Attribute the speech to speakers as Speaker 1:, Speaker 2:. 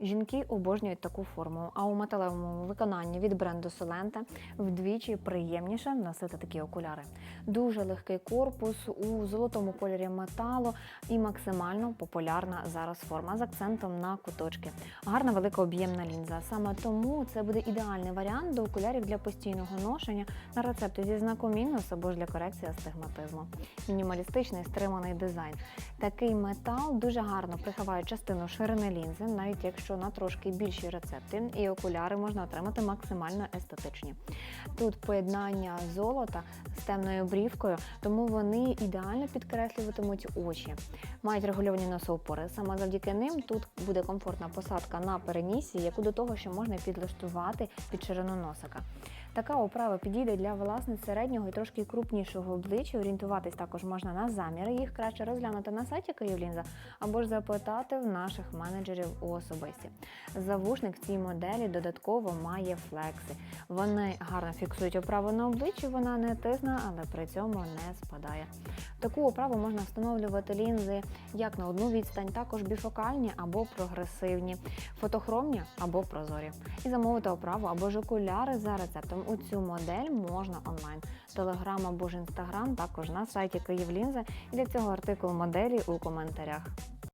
Speaker 1: Жінки обожнюють таку форму, а у металевому виконанні від бренду Solente вдвічі приємніше носити такі окуляри. Дуже легкий корпус у золотому кольорі металу і максимально популярна зараз форма з акцентом на куточки. Гарна велика об'ємна лінза. Саме тому це буде ідеальний варіант до окулярів для постійного ношення на рецепти зі знаком мінус або ж для корекції астигматизму. Мінімалістичний стриманий дизайн. Такий метал дуже гарно приховає частину ширини лінзи, навіть якщо на трошки більші рецепти, і окуляри можна отримати максимально естетичні. Тут поєднання золота з темною брівкою, тому вони ідеально підкреслюватимуть очі. Мають регульовані носоупори. Саме завдяки ним тут буде комфортна посадка на перенісі, яку до того, ще можна підлаштувати під ширину носика. Така оправа підійде для власниць середнього і трошки крупнішого обличчя. Орієнтуватись також можна на заміри. Їх краще розглянути на сайті Київлінза або ж запитати в наших менеджерів у особисті. Завушник в цій моделі додатково має флекси. Вони гарно фіксують оправу на обличчі, вона не тисне, але при цьому не спадає. Таку оправу можна встановлювати лінзи як на одну відстань, також біфокальні або прогресивні, фотохромні або прозорі. І замовити оправу або ж окуляри за рецептом у цю модель можна онлайн. Телеграм або ж інстаграм також на сайті Київлінза. І для цього артикул моделі у коментарях.